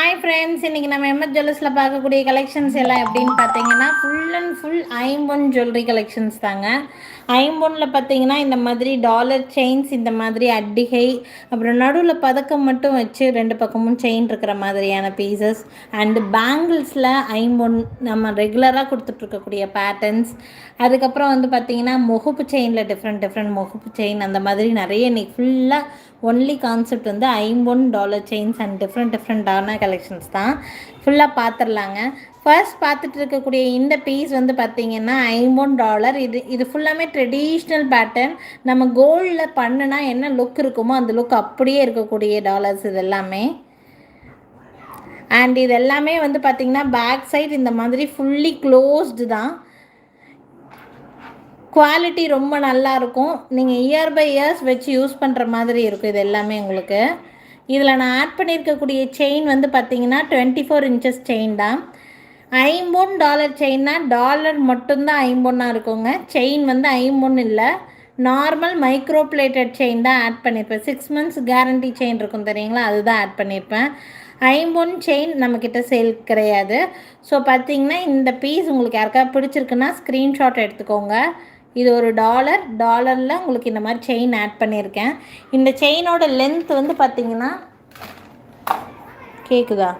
Hi friends இன்றைக்கி நம்ம MS ஜுவல்லர்ஸில் பார்க்கக்கூடிய கலெக்ஷன்ஸ் எல்லாம் எப்படின்னு பார்த்தீங்கன்னா ஃபுல் அண்ட் ஃபுல் ஐம்பொன் ஜுவல்லரி கலெக்ஷன்ஸ் தாங்க. ஐம்பொனில் பார்த்தீங்கன்னா இந்த மாதிரி டாலர் செயின்ஸ் இந்த மாதிரி அட்டிகை அப்புறம் நடுவில் பதக்கம் மட்டும் வச்சு ரெண்டு பக்கமும் செயின் இருக்கிற மாதிரியான பீசஸ் அண்டு பேங்கிள்ஸில் ஐம்பொன் நம்ம ரெகுலராக கொடுத்துட்ருக்கக்கூடிய பேட்டர்ன்ஸ் அதுக்கப்புறம் வந்து பார்த்தீங்கன்னா முகப்பு செயினில் டிஃப்ரெண்ட் டிஃப்ரெண்ட் முகப்பு செயின் அந்த மாதிரி நிறைய இன்றைக்கி ஃபுல்லாக ஒன்லி கான்செப்ட் வந்து ஐம்பொன் டாலர் செயின்ஸ் அண்ட் டிஃப்ரெண்ட் டிஃப்ரெண்ட்டான கலெக்ஷன்ஸ் தான். ஃபுல்லாக பார்த்துடலாங்க ஃபர்ஸ்ட் பார்த்துட்டு இருக்கக்கூடிய இந்த பீஸ் வந்து பார்த்திங்கன்னா ஐம்பொன் டாலர் இது இது ஃபுல்லாமே ட்ரெடிஷ்னல் பேட்டர்ன் நம்ம கோல்டில் பண்ணுனா என்ன லுக் இருக்குமோ அந்த லுக் அப்படியே இருக்கக்கூடிய டாலர்ஸ் இது எல்லாமே. அண்ட் இது எல்லாமே வந்து பார்த்திங்கன்னா பேக் சைடு இந்த மாதிரி ஃபுல்லி க்ளோஸ்டு தான். குவாலிட்டி ரொம்ப நல்லா இருக்கும் நீங்கள் இயர் பை இயர்ஸ் வச்சு யூஸ் பண்ணுற மாதிரி இருக்கும் இது எல்லாமே உங்களுக்கு. இதில் நான் ஆட் பண்ணியிருக்கக்கூடிய செயின் வந்து பார்த்தீங்கன்னா டுவெண்ட்டி ஃபோர் இன்ச்சஸ் செயின் தான். ஐம்பொன் டாலர் செயின்னா டாலர் மட்டும்தான் ஐம்பொன்னாக இருக்குங்க. செயின் வந்து ஐம்பொன் இல்லை. நார்மல் மைக்ரோ பிளேட்டட் செயின் தான் ஆட் பண்ணியிருப்பேன் சிக்ஸ் மந்த்ஸ் கேரண்டி செயின் இருக்கும் தெரியுங்களா? அதுதான் ஆட் பண்ணியிருப்பேன் ஐம்பொன் செயின் நம்மக்கிட்ட சேல் கிடையாது. ஸோ பார்த்தீங்கன்னா இந்த பீஸ் உங்களுக்கு யாருக்காவது பிடிச்சிருக்குன்னா ஸ்க்ரீன்ஷாட் எடுத்துக்கோங்க. இது ஒரு டாலர் டாலரில் உங்களுக்கு இந்த மாதிரி செயின் ஆட் பண்ணியிருக்கேன். இந்த செயினோட லென்த் வந்து பார்த்தீங்கன்னா கேட்குதா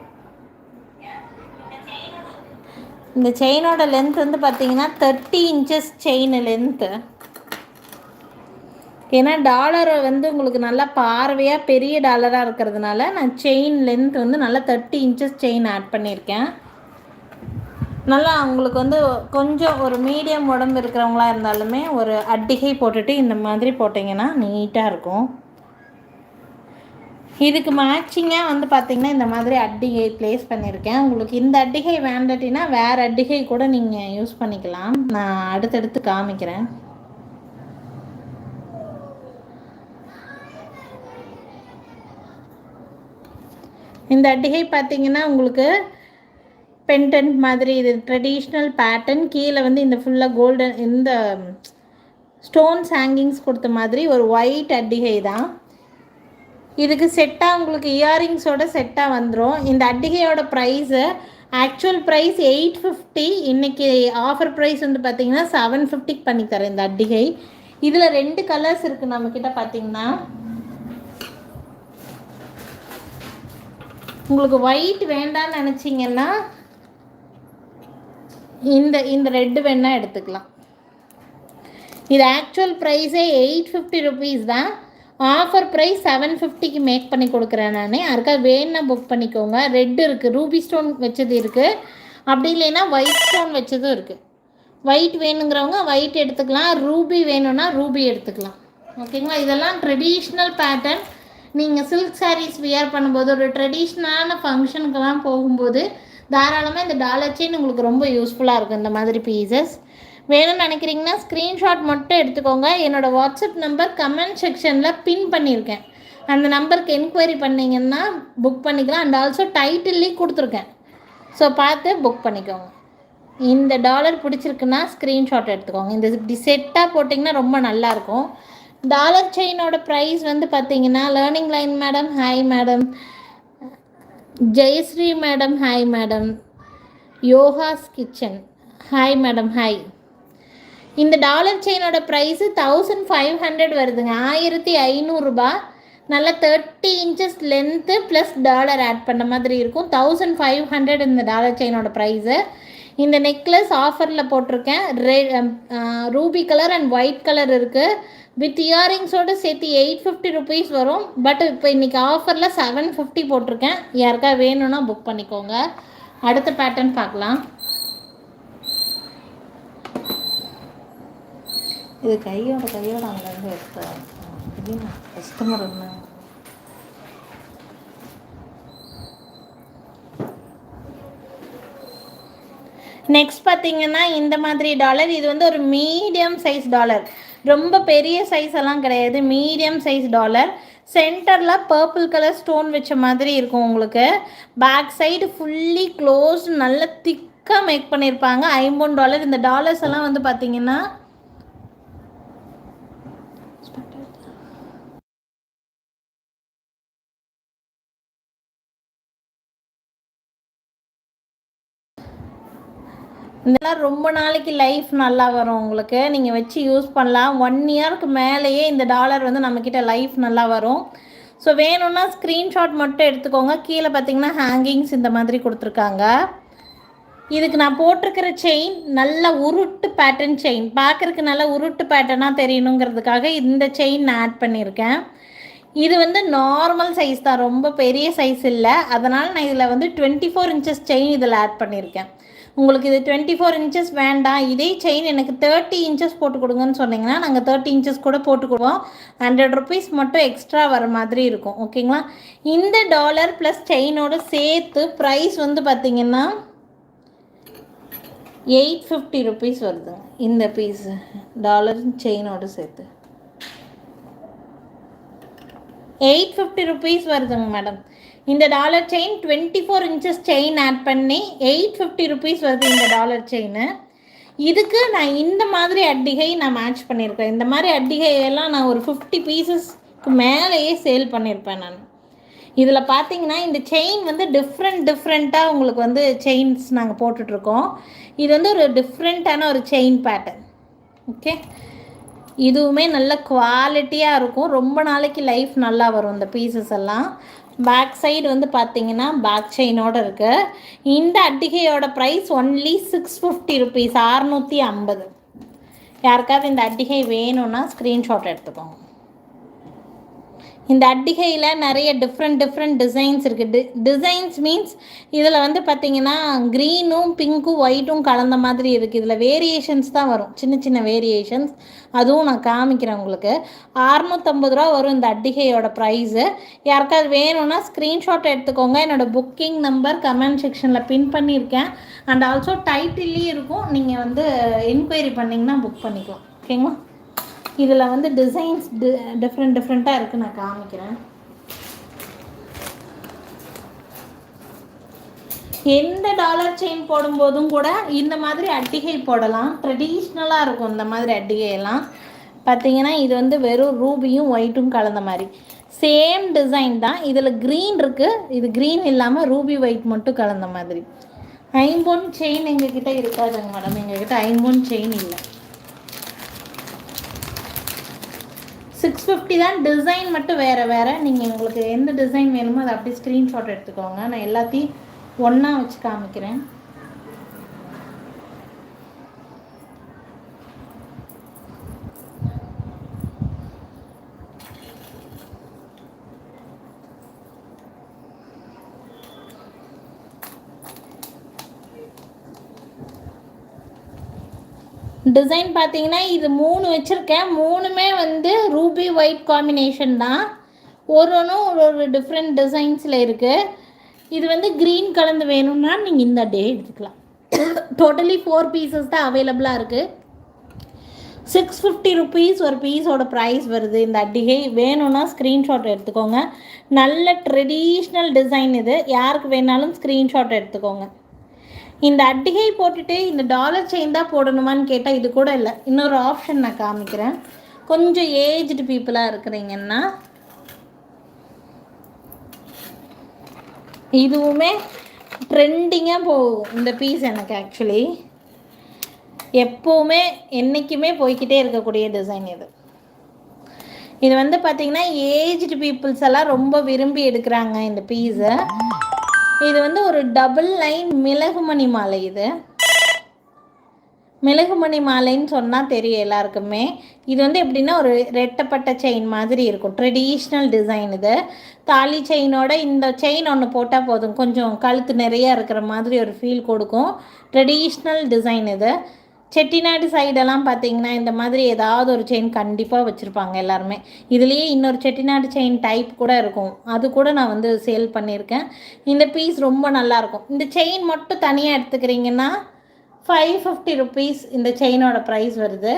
இந்த செயினோட லென்த் வந்து பார்த்தீங்கன்னா தேர்ட்டி இன்ச்சஸ் செயின் லென்த்து ஏன்னா டாலரை வந்து உங்களுக்கு நல்லா பார்வையாக பெரிய டாலராக இருக்கிறதுனால நான் செயின் லென்த் வந்து நல்லா தேர்ட்டி இன்ச்சஸ் செயின் ஆட் பண்ணியிருக்கேன். நல்லா உங்களுக்கு வந்து கொஞ்சம் ஒரு மீடியம் உடம்பு இருக்கிறவங்களா இருந்தாலுமே ஒரு அட்டிகை போட்டுட்டு இந்த மாதிரி போட்டிங்கன்னா நீட்டாக இருக்கும். இதுக்கு மேட்சிங்காக வந்து பார்த்திங்கன்னா இந்த மாதிரி அட்டிகை ப்ளேஸ் பண்ணியிருக்கேன் உங்களுக்கு இந்த அட்டிகை வேண்டாட்டினா வேறு அட்டிகை கூட நீங்கள் யூஸ் பண்ணிக்கலாம். நான் அடுத்தடுத்து காமிக்கிறேன். இந்த அட்டிகை பார்த்திங்கன்னா உங்களுக்கு பென்டன்ட் மாதிரி இது ட்ரெடிஷ்னல் பேட்டர்ன் கீழே வந்து இந்த ஃபுல்லாக கோல்டன் இந்த ஸ்டோன்ஸ் ஹேங்கிங்ஸ் கொடுத்த மாதிரி ஒரு ஒயிட் அட்டிகை தான். இதுக்கு செட்டாக உங்களுக்கு இயரிங்ஸோட செட்டாக வந்துடும் இந்த அட்டிகையோட price actual price eight fifty இன்றைக்கி ஆஃபர் ப்ரைஸ் வந்து பார்த்திங்கன்னா செவன் ஃபிஃப்டிக்கு பண்ணித்தரேன் இந்த அட்டிகை. இதில் ரெண்டு கலர்ஸ் இருக்குது நம்மக்கிட்ட பார்த்திங்கன்னா உங்களுக்கு ஒயிட் வேண்டாம்னு நினச்சிங்கன்னா இந்த இந்த ரெட்டு வேணால் எடுத்துக்கலாம். இது ஆக்சுவல் ப்ரைஸே எயிட் ஃபிஃப்டி ருபீஸ் தான். ஆஃபர் ப்ரைஸ் செவன் ஃபிஃப்டிக்கு மேக் பண்ணி கொடுக்குறேன் நான். யாருக்கா வேணுன்னா புக் பண்ணிக்கோங்க. ரெட்டு இருக்குது ரூபி ஸ்டோன் வச்சது இருக்குது அப்படி இல்லைன்னா ஒயிட் ஸ்டோன் வச்சதும் இருக்குது ஒயிட் வேணுங்கிறவங்க ஒயிட் எடுத்துக்கலாம். ரூபி வேணும்னா ரூபி எடுத்துக்கலாம். ஓகேங்களா இதெல்லாம் ட்ரெடிஷ்னல் பேட்டர்ன் நீங்கள் சில்க் சாரீஸ் வியர் பண்ணும்போது ஒரு ட்ரெடிஷ்னலான ஃபங்க்ஷனுக்கெல்லாம் போகும்போது தாராளமாக இந்த டாலர் செயின் உங்களுக்கு ரொம்ப யூஸ்ஃபுல்லாக இருக்கும் இந்த மாதிரி பீசஸ் வேணும்னு நினைக்கிறீங்கன்னா ஸ்க்ரீன்ஷாட் மட்டும் எடுத்துக்கோங்க. என்னோடய வாட்ஸ்அப் நம்பர் கமெண்ட் செக்ஷனில் பின் பண்ணியிருக்கேன். அந்த நம்பருக்கு என்கொயரி பண்ணிங்கன்னா புக் பண்ணிக்கலாம். அண்ட் ஆல்சோ டைட்டில்லையும் கொடுத்துருக்கேன். ஸோ பார்த்து புக் பண்ணிக்கோங்க. இந்த டாலர் பிடிச்சிருக்குன்னா ஸ்க்ரீன்ஷாட் எடுத்துக்கோங்க. இந்த இப்படி செட்டாக போட்டிங்கன்னா ரொம்ப நல்லாயிருக்கும். டாலர் செயினோட ப்ரைஸ் வந்து பார்த்தீங்கன்னா learning line madam hi madam Jayashree madam hi madam Yoga's kitchen. Hi madam hi இந்த டாலர் செயினோட ப்ரைஸு தௌசண்ட் ஃபைவ் ஹண்ட்ரட் வருதுங்க. ஆயிரத்தி ஐநூறுரூபா நல்ல thirty inches length plus dollar add பண்ண மாதிரி இருக்கும். தௌசண்ட் ஃபைவ் ஹண்ட்ரட் இந்த டாலர் செயினோட ப்ரைஸு இந்த நெக்லஸ் ஆஃபரில் போட்டிருக்கேன். ரெ ruby colour and white colour இருக்குது வித் இயரிங்ஸோடு சேர்த்து எயிட் ஃபிஃப்டி ருபீஸ் வரும். பட் இப்போ இன்றைக்கி ஆஃபரில் செவன் ஃபிஃப்டி போட்டிருக்கேன். யாருக்கா வேணும்னா புக் பண்ணிக்கோங்க. அடுத்த பேட்டர்ன் பார்க்கலாம். இது கையோட கையோட அங்கேருந்து எடுத்து கஸ்டமர் இருந்தாங்க நெக்ஸ்ட் பார்த்தீங்கன்னா இந்த மாதிரி டாலர் இது வந்து ஒரு மீடியம் சைஸ் டாலர் ரொம்ப பெரிய சைஸ் எல்லாம் கிடையாது. மீடியம் சைஸ் டாலர் சென்டரில் பர்பிள் கலர் ஸ்டோன் வச்ச மாதிரி இருக்கும் உங்களுக்கு. பேக் சைடு ஃபுல்லி க்ளோஸ் நல்ல திக்காக மேக் பண்ணியிருப்பாங்க ஐம்பது டாலர் இந்த டாலர்ஸ் எல்லாம் வந்து பார்த்தீங்கன்னா இதெல்லாம் ரொம்ப நாளைக்கு லைஃப் நல்லா வரும் உங்களுக்கு. நீங்கள் வச்சு யூஸ் பண்ணலாம். ஒன் இயருக்கு மேலேயே இந்த டாலர் வந்து நம்மக்கிட்ட லைஃப் நல்லா வரும். ஸோ வேணும்னா ஸ்க்ரீன்ஷாட் மட்டும் எடுத்துக்கோங்க. கீழே பார்த்தீங்கன்னா ஹேங்கிங்ஸ் இந்த மாதிரி கொடுத்துருக்காங்க. இதுக்கு நான் போட்டிருக்கிற செயின் நல்ல உருட்டு பேட்டர்ன் செயின் பார்க்குறதுக்கு நல்ல உருட்டு பேட்டர்னாக தெரியணுங்கிறதுக்காக இந்த செயின் நான் ஆட் பண்ணியிருக்கேன். இது வந்து நார்மல் சைஸ் தான். ரொம்ப பெரிய சைஸ் இல்லை. அதனால் நான் இதில் வந்து டுவெண்ட்டி ஃபோர் இன்ச்சஸ் செயின் இதில் ஆட் பண்ணியிருக்கேன். உங்களுக்கு இது டுவெண்ட்டி ஃபோர் இன்ச்சஸ் வேண்டாம். இதே செயின் எனக்கு தேர்ட்டி இன்ச்சஸ் போட்டு கொடுங்கன்னு சொன்னீங்கன்னா நாங்கள் தேர்ட்டி இன்ச்சஸ் கூட போட்டு கொடுவோம் ஹண்ட்ரட் ருபீஸ் மட்டும் எக்ஸ்ட்ரா வர மாதிரி இருக்கும். ஓகேங்களா இந்த டாலர் ப்ளஸ் செயினோட சேர்த்து ப்ரைஸ் வந்து பார்த்திங்கன்னா எயிட் ஃபிஃப்டி ருபீஸ் வருதுங்க இந்த பீஸு டாலர் செயினோடு சேர்த்து. எயிட் ஃபிஃப்டி ருபீஸ் வருதுங்க மேடம் இந்த dollar chain twenty four inches chain add பண்ணி எயிட் ஃபிஃப்டி ருபீஸ் வருது இந்த டாலர் செயின் இதுக்கு நான் இந்த மாதிரி அட்டிகை நான் மேட்ச் பண்ணியிருக்கேன். இந்த மாதிரி அட்டிகையெல்லாம் நான் ஒரு ஃபிஃப்டி பீசஸ்க்கு மேலேயே சேல் பண்ணியிருப்பேன் நான். இதில் பார்த்தீங்கன்னா இந்த செயின் வந்து டிஃப்ரெண்ட் டிஃப்ரெண்ட்டாக உங்களுக்கு வந்து செயின்ஸ் நாங்கள் போட்டுட்ருக்கோம். இது வந்து ஒரு டிஃப்ரெண்ட்டான ஒரு செயின் பேட்டர்ன் ஓகே இதுவுமே நல்ல குவாலிட்டியாக இருக்கும். ரொம்ப நாளைக்கு லைஃப் நல்லா வரும் இந்த பீசஸ் எல்லாம். பேக் சைடு வந்து பார்த்தீங்கன்னா பேக் செயினோடு இருக்குது இந்த அட்டிகையோட price only six fifty rupees அறநூற்றி ஐம்பது. யாருக்காவது இந்த அட்டிகை வேணும்னா ஸ்க்ரீன்ஷாட் எடுத்துக்கோங்க. இந்த அட்டிகையில் நிறைய டிஃப்ரெண்ட் டிஃப்ரெண்ட் டிசைன்ஸ் இருக்குது டி டிசைன்ஸ் மீன்ஸ் இதில் வந்து பார்த்திங்கன்னா க்ரீனும் பிங்க்கும் ஒயிட்டும் கலந்த மாதிரி இருக்குது இதில் வேரியேஷன்ஸ் தான் வரும். சின்ன சின்ன வேரியேஷன்ஸ் அதுவும் நான் காமிக்கிறேன் உங்களுக்கு. அறநூற்றம்பது ரூபா வரும் இந்த அட்டிகையோட ப்ரைஸு யாருக்காவது வேணும்னா ஸ்க்ரீன்ஷாட் எடுத்துக்கோங்க. என்னோடய புக்கிங் நம்பர் கமெண்ட் செக்ஷனில் பின் பண்ணியிருக்கேன். அண்ட் ஆல்சோ டைட்டில்லையும் இருக்கும். நீங்கள் வந்து என்கொயரி பண்ணிங்கன்னா புக் பண்ணிக்கலாம். ஓகேங்களா இதில் வந்து டிசைன்ஸ் டி டிஃப்ரெண்ட் டிஃப்ரெண்ட்டாக இருக்குது நான் காமிக்கிறேன். எந்த டாலர் செயின் போடும்போதும் கூட இந்த மாதிரி அட்டிகை போடலாம். ட்ரெடிஷ்னலாக இருக்கும் இந்த மாதிரி அட்டிகையெல்லாம். பார்த்தீங்கன்னா இது வந்து வெறும் ரூபியும் ஒயிட்டும் கலந்த மாதிரி. சேம் டிசைன் தான். இதில் க்ரீன் இருக்குது இது க்ரீன் இல்லாமல் ரூபி ஒயிட் மட்டும் கலந்த மாதிரி. ஐம்பொன் செயின் எங்ககிட்ட இருக்காதுங்க மேடம் எங்ககிட்ட ஐம்பொன் செயின் இல்லை. சிக்ஸ் ஃபிஃப்டி தான் டிசைன் மட்டும் வேறு வேறு. நீங்கள் உங்களுக்கு எந்த டிசைன் வேணுமோ அதை அப்படியே ஸ்க்ரீன்ஷாட் எடுத்துக்கோங்க. நான் எல்லாத்தையும் ஒன்றா வச்சு காமிக்கிறேன். டிசைன் பார்த்தீங்கன்னா இது மூணு வச்சுருக்கேன். மூணுமே வந்து ரூபி ஒயிட் காம்பினேஷன் தான். ஒரு ஒன்றும் ஒரு ஒரு டிஃப்ரெண்ட் டிசைன்ஸில் இருக்குது இது வந்து க்ரீன் கலந்து வேணும்னா நீங்கள் இந்த டே எடுத்துக்கலாம். டோட்டலி ஃபோர் பீசஸ் தான் அவைலபிளாக இருக்குது சிக்ஸ் ஃபிஃப்டி ருபீஸ் ஒரு பீஸோட ப்ரைஸ் வருது. இந்த அட்டிகை வேணும்னா ஸ்க்ரீன்ஷாட் எடுத்துக்கோங்க. நல்ல ட்ரெடிஷ்னல் டிசைன் இது. யாருக்கு வேணாலும் ஸ்க்ரீன்ஷாட் எடுத்துக்கோங்க. இந்த அட்டிகை போட்டுட்டு இந்த டாலர் செயின் தான் போடணுமான்னு கேட்டால் இது கூட இல்லை. இன்னொரு ஆப்ஷன் நான் காமிக்கிறேன். கொஞ்சம் ஏஜ்டு பீப்புளாக இருக்கிறீங்கன்னா இதுவுமே ட்ரெண்டிங்காக போகும். இந்த பீஸ் எனக்கு ஆக்சுவலி எப்போவுமே என்றைக்குமே போய்கிட்டே இருக்கக்கூடிய டிசைன் இது. இது வந்து பார்த்திங்கன்னா ஏஜ்டு பீப்புள்ஸ் எல்லாம் ரொம்ப விரும்பி எடுக்கிறாங்க இந்த பீஸை இது வந்து ஒரு டபுள் லைன் மிளகுமணி மாலை இது. மிளகுமணி மாலைன்னு சொன்னால் தெரியும் எல்லாருக்குமே. இது வந்து எப்படின்னா ஒரு ரெட்டப்பட்ட செயின் மாதிரி இருக்கும். ட்ரெடிஷ்னல் டிசைன் இது. தாலி செயினோட இந்த செயின் ஒன்று போட்டால் போதும். கொஞ்சம் கழுத்து நிறையா இருக்கிற மாதிரி ஒரு ஃபீல் கொடுக்கும். ட்ரெடிஷ்னல் டிசைன் இது. செட்டிநாடு சைடெல்லாம் பார்த்தீங்கன்னா இந்த மாதிரி ஏதாவது ஒரு செயின் கண்டிப்பாக வச்சுருப்பாங்க எல்லாருமே. இதுலேயே இன்னொரு செட்டிநாடு செயின் டைப் கூட இருக்கும். அது கூட நான் வந்து சேல் பண்ணியிருக்கேன். இந்த பீஸ் ரொம்ப நல்லாயிருக்கும் இந்த செயின் மட்டும் தனியாக எடுத்துக்கிறீங்கன்னா ஃபைவ் ஃபிஃப்டி ருபீஸ் இந்த செயினோட ப்ரைஸ் வருது.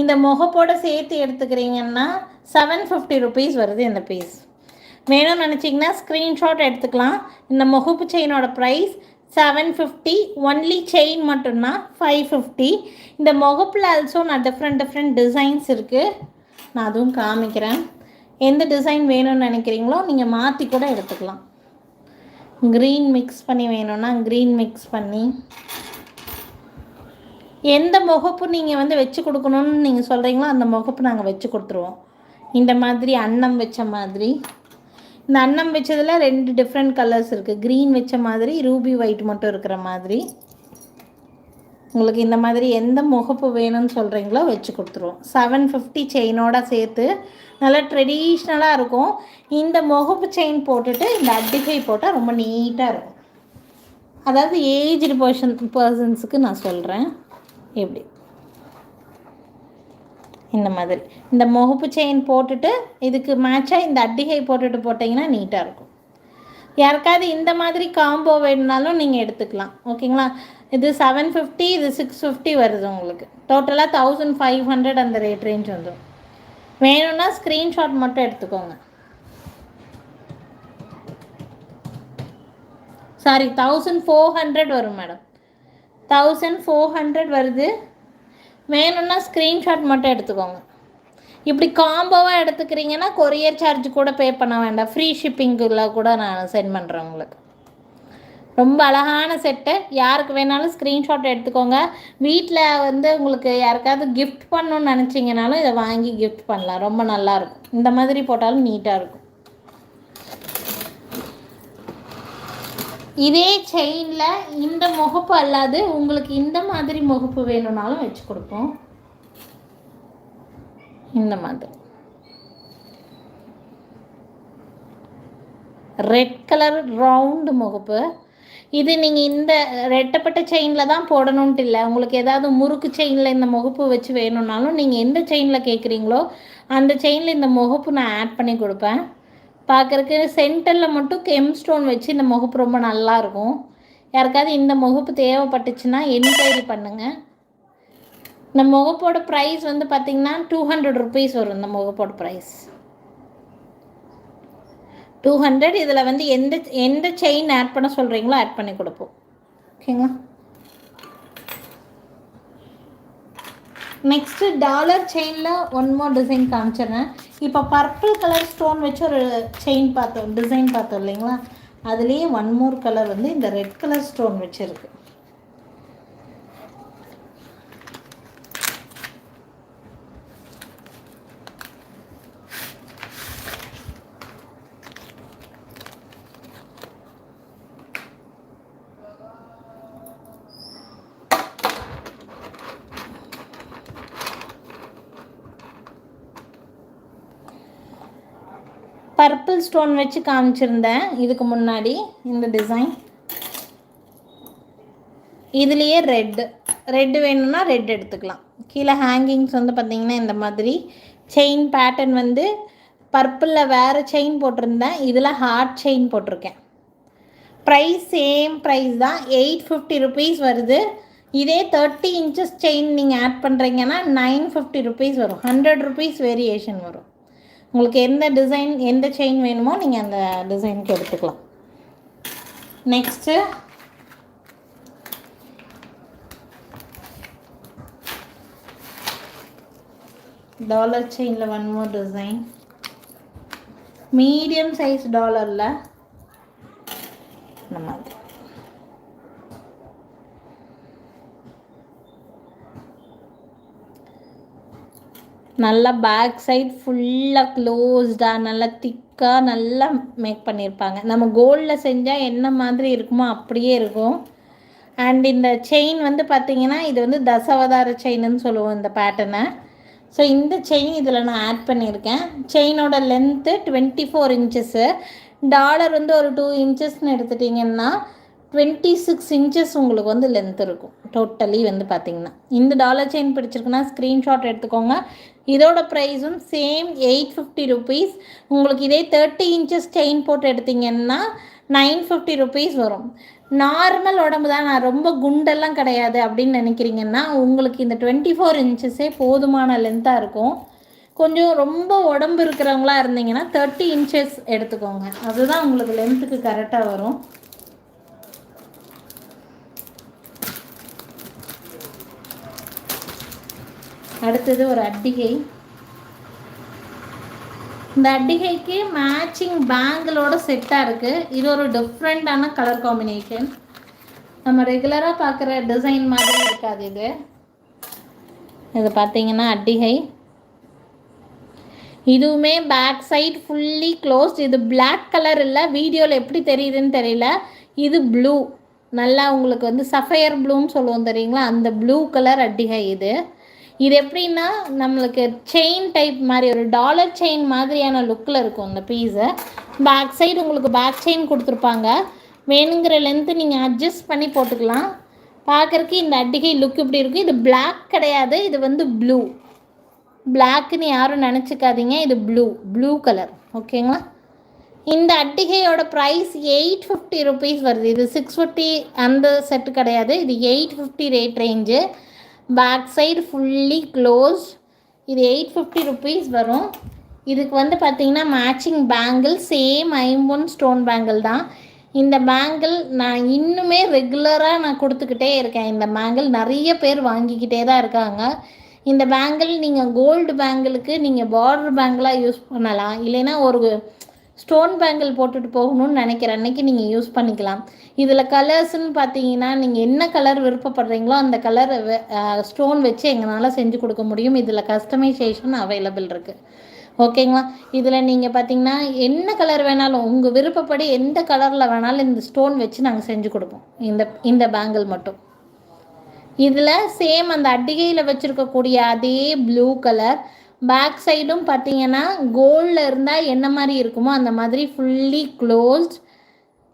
இந்த முகப்போட சேர்த்து எடுத்துக்கிறீங்கன்னா செவன் ஃபிஃப்டி ருபீஸ் வருது இந்த பீஸ் வேணும்னு நினச்சிங்கன்னா ஸ்க்ரீன்ஷாட் எடுத்துக்கலாம். இந்த முகப்பு செயினோட price seven fifty only chain மட்டும்தான் ஃபைவ் ஃபிஃப்டி இந்த முகப்பில் ஆல்சோ நான் டிஃப்ரெண்ட் டிஃப்ரெண்ட் டிசைன்ஸ் இருக்குது நான் அதுவும் காமிக்கிறேன். எந்த டிசைன் வேணும்னு நினைக்கிறீங்களோ நீங்கள் மாற்றி கூட எடுத்துக்கலாம். க்ரீன் மிக்ஸ் பண்ணி வேணும்னா க்ரீன் மிக்ஸ் பண்ணி. எந்த முகப்பு நீங்கள் வந்து வச்சு கொடுக்கணுன்னு நீங்கள் சொல்கிறீங்களோ அந்த முகப்பு நாங்கள் வச்சு கொடுத்துருவோம். இந்த மாதிரி அன்னம் வச்ச மாதிரி. இந்த அன்னம் வச்சதில் ரெண்டு டிஃப்ரெண்ட் கலர்ஸ் இருக்குது க்ரீன் வச்ச மாதிரி ரூபி ஒயிட் மட்டும் இருக்கிற மாதிரி. உங்களுக்கு இந்த மாதிரி எந்த முகப்பு வேணும்னு சொல்கிறீங்களோ வச்சு கொடுத்துருவோம். செவன் ஃபிஃப்டி செயினோட சேர்த்து நல்லா ட்ரெடிஷ்னலாக இருக்கும். இந்த முகப்பு செயின் போட்டுட்டு இந்த அட்டிகை போட்டால் ரொம்ப நீட்டாக இருக்கும். அதாவது ஏஜ்டு பர்சன் பர்சன்ஸுக்கு நான் சொல்கிறேன் எப்படி? இந்த மாதிரி. இந்த முகப்பு செயின் போட்டுட்டு இதுக்கு மேட்சாக இந்த அட்டிகை போட்டுட்டு போட்டிங்கன்னா நீட்டாக இருக்கும். யாருக்காவது இந்த மாதிரி காம்போ வேணுனாலும் நீங்கள் எடுத்துக்கலாம். ஓகேங்களா? இது செவன் ஃபிஃப்டி இது சிக்ஸ் ஃபிஃப்டி வருது உங்களுக்கு. டோட்டலாக தௌசண்ட் ஃபைவ் ஹண்ட்ரட் அந்த ரேட் ரேஞ்ச் வந்துடும் வேணும்னா ஸ்க்ரீன்ஷாட் மட்டும் எடுத்துக்கோங்க. சாரி தௌசண்ட் ஃபோர் ஹண்ட்ரட் வரும் மேடம் தௌசண்ட் ஃபோர் ஹண்ட்ரட் வருது. வேணும்னா ஸ்க்ரீன்ஷாட் மட்டும் எடுத்துக்கோங்க. இப்படி காம்போவாக எடுத்துக்கிறீங்கன்னா கொரியர் சார்ஜ் கூட பே பண்ண வேண்டாம். ஃப்ரீ ஷிப்பிங்குள்ள கூட நான் சென்ட் பண்ணுறேன் உங்களுக்கு. ரொம்ப அழகான செட்டு யாருக்கு வேணாலும் ஸ்க்ரீன்ஷாட் எடுத்துக்கோங்க. வீட்டில் வந்து உங்களுக்கு யாருக்காவது கிஃப்ட் பண்ணணும்னு நினச்சிங்கனாலும் இதை வாங்கி கிஃப்ட் பண்ணலாம். ரொம்ப நல்லாயிருக்கும் இந்த மாதிரி போட்டாலும் நீட்டாக இருக்கும். இதே செயினில் இந்த முகப்பு அல்லாது உங்களுக்கு இந்த மாதிரி முகப்பு வேணும்னாலும் வச்சு கொடுப்போம். இந்த மாதிரி. ரெட் கலர் ரவுண்டு முகப்பு. இது நீங்கள் இந்த ரெட்டப்பட்ட செயினில் தான் போடணுன்ட்டு இல்லை. உங்களுக்கு ஏதாவது முறுக்கு செயினில் இந்த முகப்பு வச்சு வேணும்னாலும் நீங்கள் எந்த செயினில் கேட்குறீங்களோ அந்த செயினில் இந்த முகப்பு நான் ஆட் பண்ணி கொடுப்பேன். பார்க்குறக்கு சென்டரில் மட்டும் கெம் ஸ்டோன் வச்சு இந்த முகப்பு ரொம்ப நல்லாயிருக்கும் யாருக்காவது இந்த முகப்பு தேவைப்பட்டுச்சுன்னா என்கொயரி பண்ணுங்கள் இந்த முகப்போட ப்ரைஸ் வந்து பார்த்திங்கன்னா டூ ஹண்ட்ரட் ருபீஸ் வரும் இந்த முகப்போட ப்ரைஸ் டூ ஹண்ட்ரட் இதில் வந்து எந்த எந்த செயின் ஆட் பண்ண சொல்கிறீங்களோ ஆட் பண்ணி கொடுப்போம். ஓகேங்களா நெக்ஸ்ட்டு டாலர் செயினில் ஒன் மோர் டிசைன் காமிச்சிடுறேன். இப்போ பர்பிள் கலர் ஸ்டோன் வச்சு ஒரு செயின் பார்த்தோம் டிசைன் பார்த்தோம் இல்லைங்களா? அதுலேயே ஒன் மோர் கலர் வந்து இந்த ரெட் கலர் ஸ்டோன் வச்சுருக்கு. பர்பிள் ஸ்டோன் வச்சு காமிச்சிருந்தேன். இதுக்கு முன்னாடி இந்த டிசைன் இதுலேயே ரெட்டு ரெட்டு வேணும்னா ரெட் எடுத்துக்கலாம். கீழே ஹேங்கிங்ஸ் வந்து பார்த்திங்கன்னா இந்த மாதிரி. செயின் பேட்டர்ன் வந்து பர்பிளில் வேறு செயின் போட்டிருந்தேன். இதில் ஹார்ட் செயின் போட்டிருக்கேன். ப்ரைஸ் சேம் ப்ரைஸ் தான். எயிட் ஃபிஃப்டி ருபீஸ் வருது. இதே தேர்ட்டி இன்ச்சஸ் செயின் நீங்கள் ஆட் பண்ணுறீங்கன்னா நைன் ஃபிஃப்டி ருபீஸ் வரும். ஹண்ட்ரட் ருபீஸ் வேரியேஷன் வரும். உங்களுக்கு எந்த டிசைன் எந்த செயின் வேணுமோ நீங்கள் அந்த டிசைனுக்கு எடுத்துக்கலாம். நெக்ஸ்ட்டு டாலர் செயினில் one more design medium size டாலரில் இந்த மாதிரி நல்லா பேக் சைட் ஃபுல்லாக க்ளோஸ்டாக நல்லா திக்காக நல்லா மேக் பண்ணியிருப்பாங்க நம்ம கோல்டில் செஞ்சால் என்ன மாதிரி இருக்குமோ அப்படியே இருக்கும். அண்ட் இந்த செயின் வந்து பார்த்திங்கன்னா இது வந்து தசவதார செயின்னு சொல்லுவோம் இந்த பேட்டர்னை ஸோ இந்த செயின் இதில் நான் ஆட் பண்ணியிருக்கேன். செயினோட length twenty four inches dollar வந்து ஒரு டூ இன்ச்சஸ்ன்னு எடுத்துட்டிங்கன்னா டுவெண்ட்டி சிக்ஸ் இன்ச்சஸ் உங்களுக்கு வந்து லென்த் இருக்கும். டோட்டலி வந்து பார்த்திங்கன்னா இந்த டாலர் செயின் பிடிச்சிருக்குன்னா ஸ்க்ரீன்ஷாட் எடுத்துக்கோங்க. இதோட ப்ரைஸும் சேம் எயிட் ஃபிஃப்டி ருபீஸ் உங்களுக்கு இதே தேர்ட்டி இன்ச்சஸ் செயின் போட்டு எடுத்திங்கன்னா நைன் ஃபிஃப்டி ருபீஸ் வரும். நார்மல் உடம்பு தான். நான் ரொம்ப குண்டெல்லாம் கிடையாது அப்படின்னு நினைக்கிறீங்கன்னா உங்களுக்கு இந்த டுவெண்ட்டி ஃபோர் இன்ச்சஸே போதுமான லென்த்தாக இருக்கும். கொஞ்சம் ரொம்ப உடம்பு இருக்கிறவங்களா இருந்தீங்கன்னா தேர்ட்டி இன்ச்சஸ் எடுத்துக்கோங்க. அதுதான் உங்களுக்கு லென்த்துக்கு கரெக்டாக வரும். அடுத்தது ஒரு அட்டிகை. இந்த அட்டிகைக்கு மேட்சிங் பேங்கிளோட செட்டாக இருக்குது இது ஒரு டிஃப்ரெண்ட்டான கலர் காம்பினேஷன் நம்ம ரெகுலராக பார்க்குற டிசைன் மாதிரி இருக்காது இது. இது பார்த்தீங்கன்னா அட்டிகை. இதுவுமே பேக் சைட் ஃபுல்லி க்ளோஸ்ட் இது பிளாக் கலர் இல்லை. வீடியோவில் எப்படி தெரியுதுன்னு தெரியல. இது ப்ளூ நல்லா உங்களுக்கு வந்து சஃபயர் ப்ளூன்னு சொல்லுவோம் தெரியுங்களா? அந்த ப்ளூ கலர் அட்டிகை இது. இது எப்படின்னா நம்மளுக்கு செயின் டைப் மாதிரி ஒரு டாலர் செயின் மாதிரியான லுக்கில் இருக்கும் இந்த பீஸு பேக் சைடு உங்களுக்கு பேக் செயின் கொடுத்துருப்பாங்க. வேணுங்கிற லென்த்து நீங்கள் அட்ஜஸ்ட் பண்ணி போட்டுக்கலாம். பார்க்குறக்கு இந்த அட்டிகை லுக் இப்படி இருக்கும். இது பிளாக் கிடையாது இது வந்து ப்ளூ பிளாக்னு யாரும் நினச்சிக்காதீங்க இது ப்ளூ ப்ளூ கலர் ஓகேங்களா இந்த அட்டிகையோட ப்ரைஸ் எயிட் ஃபிஃப்டி ருபீஸ் வருது. இது சிக்ஸ் ஃபிஃப்டி அந்த செட்டு கிடையாது. இது eight fifty rate range back side fully close இது எயிட் ஃபிஃப்டி ருபீஸ் வரும். இதுக்கு வந்து பார்த்தீங்கன்னா மேட்சிங் பேங்கிள் சேம் ஐம்பொன் ஸ்டோன் பேங்கிள் தான். இந்த பேங்கிள் நான் இன்னுமே ரெகுலராக நான் கொடுத்துக்கிட்டே இருக்கேன். இந்த பேங்கிள் நிறைய பேர் வாங்கிக்கிட்டே தான் இருக்காங்க. இந்த பேங்கிள் நீங்கள் கோல்டு பேங்கிளுக்கு நீங்கள் பார்டர் பேங்கிளாக யூஸ் பண்ணலாம். இல்லைன்னா ஒரு ஸ்டோன் பேங்கிள் போட்டுட்டு போகணும்னு நினைக்கிற அன்னைக்கு நீங்கள் யூஸ் பண்ணிக்கலாம். இதில் கலர்ஸ்ன்னு பார்த்தீங்கன்னா நீங்கள் என்ன கலர் விருப்பப்படுறீங்களோ அந்த கலர் ஸ்டோன் வச்சு எங்களால் செஞ்சு கொடுக்க முடியும். இதில் கஸ்டமைசேஷன் அவைலபிள் இருக்குது ஓகேங்களா இதில் நீங்கள் பார்த்தீங்கன்னா என்ன கலர் வேணாலும் உங்கள் விருப்பப்படி எந்த கலரில் வேணாலும் இந்த ஸ்டோன் வச்சு நாங்கள் செஞ்சு கொடுப்போம். இந்த இந்த பேங்கிள் மட்டும். இதில் சேம் அந்த அட்டிகையில் வச்சுருக்கக்கூடிய அதே ப்ளூ கலர் பேக் சைடும் பார்த்தீங்கன்னா கோல்டில் இருந்தால் என்ன மாதிரி இருக்குமோ அந்த மாதிரி ஃபுல்லி க்ளோஸ்ட்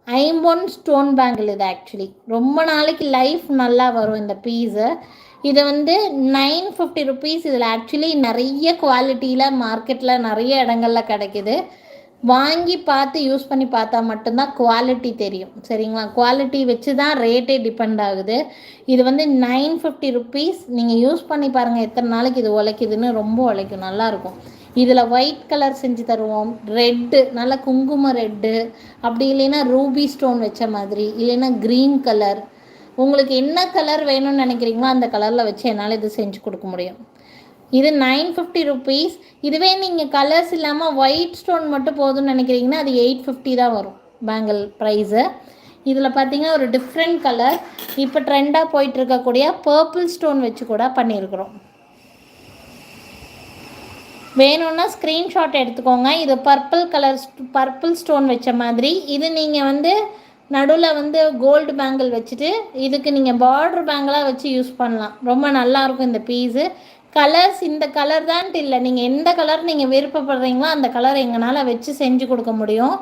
ஐம்பொன் ஸ்டோன் பேங்கிள் இது ஆக்சுவலி ரொம்ப நாளைக்கு லைஃப் நல்லா வரும் இந்த பீஸு இது வந்து நைன் ஃபிஃப்டி ருபீஸ் இதில் ஆக்சுவலி நிறைய குவாலிட்டியில் மார்க்கெட்டில் நிறைய இடங்கள்ல கிடைக்குது. வாங்கி பார்த்து யூஸ் பண்ணி பார்த்தா மட்டும்தான் குவாலிட்டி தெரியும். சரிங்களா? குவாலிட்டி வச்சு தான் ரேட்டே டிபெண்ட் ஆகுது. இது வந்து நைன் ஃபிஃப்டி ருபீஸ் நீங்கள் யூஸ் பண்ணி பாருங்கள் எத்தனை நாளைக்கு இது உழைக்குதுன்னு ரொம்ப உழைக்கும். நல்லாயிருக்கும் இதில் ஒயிட் கலர் செஞ்சு தருவோம். ரெட்டு நல்ல குங்கும ரெட்டு அப்படி இல்லைன்னா ரூபி ஸ்டோன் வச்ச மாதிரி இல்லைன்னா க்ரீன் கலர் உங்களுக்கு என்ன கலர் வேணும்னு நினைக்கிறீங்களோ அந்த கலரில் வச்சு என்னால் இது செஞ்சு கொடுக்க முடியும். இது நைன் ஃபிஃப்டி ருபீஸ் இதுவே நீங்கள் கலர்ஸ் இல்லாமல் ஒயிட் ஸ்டோன் மட்டும் போதும்னு நினைக்கிறீங்கன்னா அது எயிட் ஃபிஃப்டி தான் வரும். பேங்கிள் ப்ரைஸு இதில் பார்த்தீங்கன்னா ஒரு டிஃப்ரெண்ட் கலர் இப்போ ட்ரெண்டாக போயிட்டு இருக்கக்கூடிய பர்பிள் ஸ்டோன் வச்சு கூட பண்ணியிருக்கிறோம். வேணும்னா ஸ்க்ரீன்ஷாட் எடுத்துக்கோங்க. இது பர்பிள் கலர் பர்பிள் ஸ்டோன் வச்ச மாதிரி. இது நீங்கள் வந்து நடுவில் வந்து கோல்டு பேங்கிள் வச்சுட்டு இதுக்கு நீங்கள் பார்டர் பேங்கிளாக வச்சு யூஸ் பண்ணலாம். ரொம்ப நல்லாயிருக்கும் இந்த பீஸு கலர்ஸ் இந்த கலர் தான்ட்டு இல்லை. நீங்கள் எந்த கலர் நீங்கள் விருப்பப்படுறீங்களோ அந்த கலர் எங்களால் வச்சு செஞ்சு கொடுக்க முடியும்.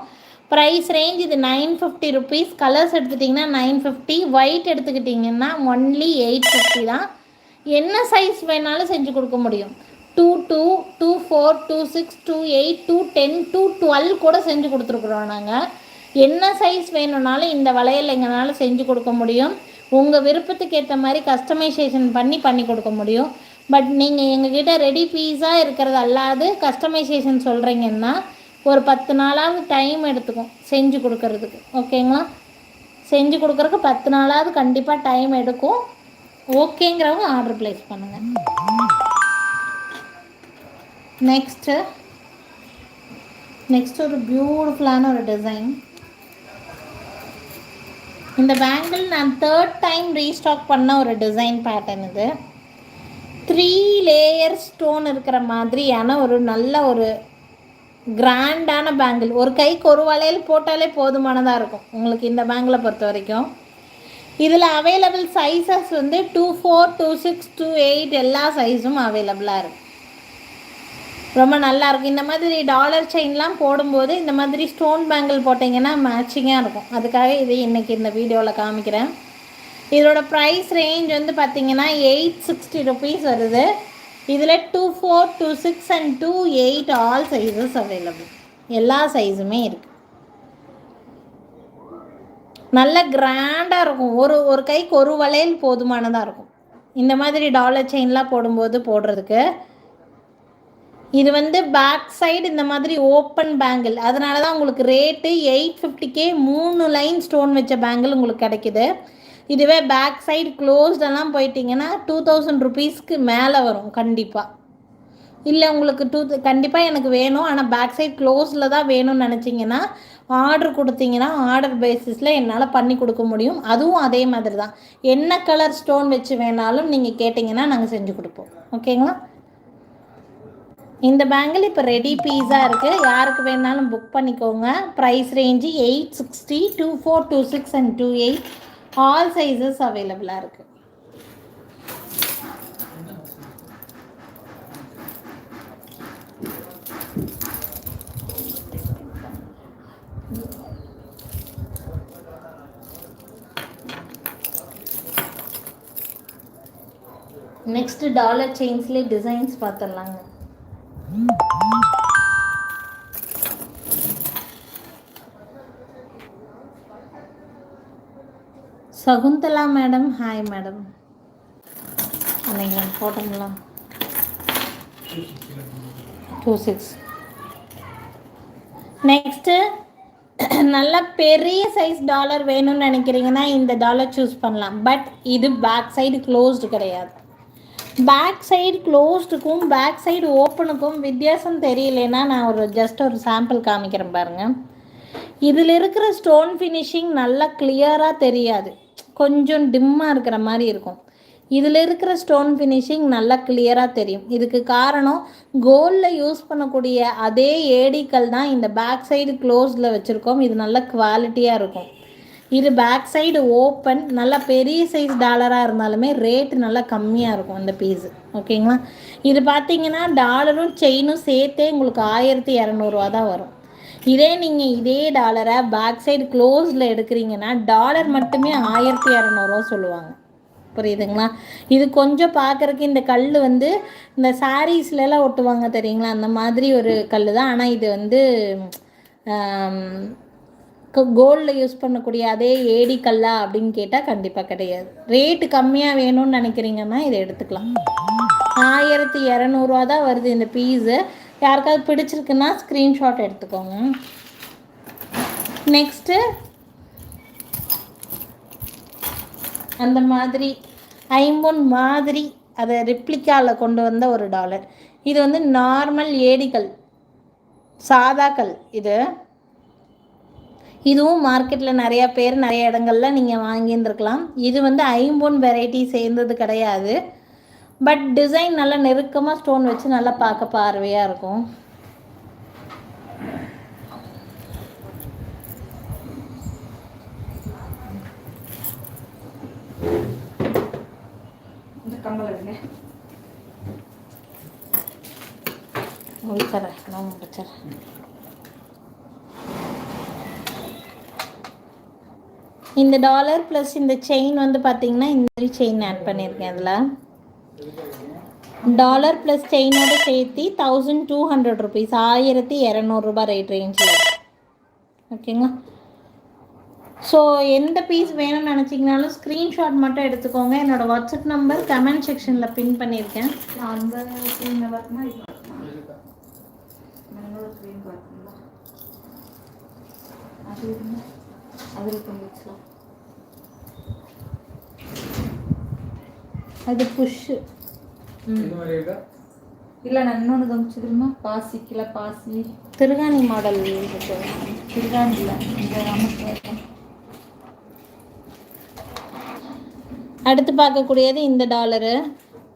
ப்ரைஸ் ரேஞ்ச் இது நைன் ஃபிஃப்டி ருபீஸ் கலர்ஸ் எடுத்துட்டிங்கன்னா நைன் ஃபிஃப்டி ஒயிட் எடுத்துக்கிட்டிங்கன்னா ஒன்லி எயிட் ஃபிஃப்டி தான். என்ன சைஸ் வேணாலும் செஞ்சு கொடுக்க முடியும். Two two two four two six two eight two ten two twelve கூட செஞ்சு கொடுத்துருக்குறோம் நாங்கள் என்ன சைஸ் வேணும்னாலும் இந்த வளையல் எங்களால் செஞ்சு கொடுக்க முடியும். உங்கள் விருப்பத்துக்கு ஏற்ற மாதிரி கஸ்டமைசேஷன் பண்ணி பண்ணி கொடுக்க முடியும். பட் நீங்கள் எங்ககிட்ட ரெடி பீஸாக இருக்கிறது அல்லாது கஸ்டமைசேஷன் சொல்கிறீங்கன்னா ஒரு பத்து நாளாவது டைம் எடுத்துக்கும் செஞ்சு கொடுக்கறதுக்கு. ஓகேங்களா செஞ்சு கொடுக்குறதுக்கு பத்து நாளாவது கண்டிப்பாக டைம் எடுக்கும். ஓகேங்கிறவங்க ஆர்டர் ப்ளேஸ் பண்ணுங்கள் நெக்ஸ்ட்டு நெக்ஸ்ட் ஒரு பியூட்டிஃபுல்லான ஒரு டிசைன் இந்த பேங்கிள் நான் தேர்ட் டைம் ரீஸ்டாக் பண்ண ஒரு டிசைன் பேட்டர்ன் இது. த்ரீ லேயர் ஸ்டோன் இருக்கிற மாதிரியான ஒரு நல்ல ஒரு கிராண்டான பேங்கிள் ஒரு கைக்கு ஒரு வளையல் போட்டாலே போதுமானதாக இருக்கும். உங்களுக்கு இந்த பேங்கிளை பொறுத்த வரைக்கும். இதில் அவைலபிள் சைஸஸ் வந்து two four two six two eight எல்லா சைஸும் அவைலபிளாக இருக்குது ரொம்ப நல்லாயிருக்கும் இந்த மாதிரி டாலர் செயின்லாம் போடும்போது இந்த மாதிரி ஸ்டோன் பேங்கிள் போட்டிங்கன்னா மேட்சிங்காக இருக்கும். அதுக்காக இதை இன்றைக்கி இந்த வீடியோவில் காமிக்கிறேன். இதோட ப்ரைஸ் ரேஞ்ச் வந்து பார்த்தீங்கன்னா எயிட் சிக்ஸ்டி ருபீஸ் வருது. இதில் two four two six and two eight all sizes available எல்லா சைஸுமே இருக்குது நல்ல கிராண்டாக இருக்கும். ஒரு ஒரு கைக்கு ஒரு வளையல் போதுமானதாக இருக்கும். இந்த மாதிரி டாலர் செயின்லாம் போடும்போது போடுறதுக்கு. இது வந்து பேக் சைடு இந்த மாதிரி ஓப்பன் பேங்கிள் அதனால தான் உங்களுக்கு ரேட்டு எயிட் ஃபிஃப்டிக்கே மூணு லைன் ஸ்டோன் வச்ச பேங்கிள் உங்களுக்கு கிடைக்குது. இதுவே பேக் சைடு க்ளோஸ்டெல்லாம் போயிட்டிங்கன்னா டூ தௌசண்ட் ருபீஸ்க்கு மேலே வரும் கண்டிப்பாக இல்லை உங்களுக்கு டூ கண்டிப்பாக எனக்கு வேணும். ஆனால் பேக் சைட் க்ளோஸில் தான் வேணும்னு நினச்சிங்கன்னா ஆர்டர் கொடுத்தீங்கன்னா ஆர்டர் பேசிஸில் என்னால் பண்ணி கொடுக்க முடியும். அதுவும் அதே மாதிரி தான். என்ன கலர் ஸ்டோன் வச்சு வேணாலும் நீங்கள் கேட்டிங்கன்னா நாங்கள் செஞ்சு கொடுப்போம். ஓகேங்களா? இந்த பேங்கிள் இப்போ ரெடி பீஸாக இருக்குது யாருக்கு வேணாலும் புக் பண்ணிக்கோங்க. Price range eight sixty two four two six and two eight all sizes அவைலபிளாக இருக்குது நெக்ஸ்ட் டாலர் செயின்ஸ்லேயே டிசைன்ஸ் பார்த்துடலாங்க சகுந்தலா மேடம் ஹாய் மேடம். அன்னைக்கு போட்டோங்களா டூ சிக்ஸ் நெக்ஸ்ட்டு நல்ல பெரிய சைஸ் டாலர் வேணும்னு நினைக்கிறீங்கன்னா இந்த டாலர் சூஸ் பண்ணலாம். பட் இது பேக் சைடு க்ளோஸ்டு கிடையாது. பேக் சைடு க்ளோஸ்டுக்கும் பேக் சைடு ஓப்பனுக்கும் வித்தியாசம் தெரியலனா நான் ஒரு ஜஸ்ட் ஒரு சாம்பிள் காமிக்கிறேன் பாருங்கள் இதில் இருக்கிற ஸ்டோன் ஃபினிஷிங் நல்லா கிளியராக தெரியாது. கொஞ்சம் டிம்மாக இருக்கிற மாதிரி இருக்கும். இதில் இருக்கிற ஸ்டோன் ஃபினிஷிங் நல்லா கிளியராக தெரியும். இதுக்கு காரணம் கோல்டில் யூஸ் பண்ணக்கூடிய அதே ஏடிக்கல் தான் இந்த பேக் சைடு க்ளோஸில் வச்சுருக்கோம். இது நல்ல குவாலிட்டியாக இருக்கும். இது பேக் சைடு ஓப்பன் நல்லா பெரிய சைஸ் டாலராக இருந்தாலுமே ரேட்டு நல்லா கம்மியாக இருக்கும் இந்த பீஸு ஓகேங்களா இது பார்த்தீங்கன்னா டாலரும் செயினும் சேர்த்தே உங்களுக்கு ஆயிரத்தி இரநூறுவா தான் வரும். இதே நீங்கள் இதே டாலரை பேக் சைடு க்ளோஸில் எடுக்கிறீங்கன்னா டாலர் மட்டுமே ஆயிரத்தி இரநூறுவா சொல்லுவாங்க. புரியுதுங்களா? இது கொஞ்சம் பார்க்குறக்கு இந்த கல் வந்து இந்த சாரீஸ்லலாம் ஒட்டுவாங்க தெரியுங்களா? அந்த மாதிரி ஒரு கல் தான். ஆனால் இது வந்து கோல்டில் யூஸ் பண்ணக்கூடிய அதே ஏடி கல்லா அப்படின்னு கேட்டால் கண்டிப்பாக கிடையாது. ரேட்டு கம்மியாக வேணும்னு நினைக்கிறீங்கன்னா இதை எடுத்துக்கலாம். ஆயிரத்தி இரநூறுவா தான் வருது இந்த பீஸு யாருக்காவது பிடிச்சிருக்குன்னா ஸ்க்ரீன்ஷாட் எடுத்துக்கோங்க. நெக்ஸ்ட்டு அந்த மாதிரி ஐம்பொன் மாதிரி அதை ரிப்ளிக்காவில் கொண்டு வந்த ஒரு டாலர் இது வந்து நார்மல் ஏடிகள் சாதாக்கள் இது. இதுவும் மார்க்கெட்டில் நிறையா பேர் நிறைய இடங்கள்ல நீங்கள் வாங்கியிருந்துருக்கலாம். இது வந்து ஐம்பொன் வெரைட்டி சேர்ந்தது கிடையாது. பட் டிசைன் நல்லா நெருக்கமாக ஸ்டோன் வச்சு நல்லா பார்க்க பார்வையாக இருக்கும். நான் இந்த டாலர் ப்ளஸ் இந்த செயின் வந்து பார்த்தீங்கன்னா இந்த மாதிரி செயின் ஆட் பண்ணியிருக்கேன் அதில் டாலர் ப்ளஸ் செயினோட சேர்த்து தௌசண்ட் டூ ஹண்ட்ரட் ருபீஸ் ஆயிரத்தி இரநூறுபா ரேட் ரேஞ்சில் ஓகேங்களா ஸோ எந்த பீஸ் வேணும்னு நினச்சிங்கனாலும் ஸ்க்ரீன்ஷாட் மட்டும் எடுத்துக்கோங்க. என்னோடய வாட்ஸ்அப் நம்பர் கமெண்ட் செக்ஷனில் பின் பண்ணியிருக்கேன் அது அதில் பண்ணிக்கலாம் அது புஷ்ஷு இல்லை நான் இன்னொன்று கமிச்சு தெரியுமா பாசி கிளை பாசி. திருகாணி மாடல் திருகாணி இல்லை இந்த அமர்த்தி அடுத்து பார்க்கக்கூடியது இந்த டாலரு.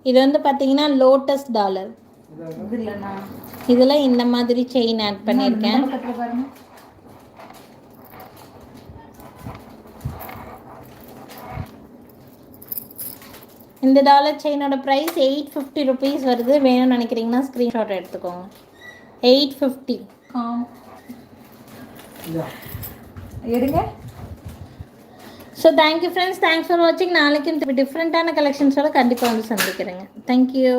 இது வந்து பார்த்தீங்கன்னா லோட்டஸ் டாலர். இதில் இந்த மாதிரி செயின் ஆட் பண்ணியிருக்கேன். இந்த டாலர் செயினோட ப்ரைஸ் எயிட் ஃபிஃப்டி ருபீஸ் வருது. வேணும்னு நினைக்கிறீங்கன்னா ஸ்க்ரீன்ஷாட் எடுத்துக்கோங்க. எயிட் ஃபிஃப்டி ஆ எடுங்க. So thank you friends thanks for வாட்சிங் நாளைக்கு டிஃப்ரெண்ட்டான கலெக்ஷன்ஸோட கண்டிப்பாக வந்து சந்திக்கிறேங்க. தேங்க்யூ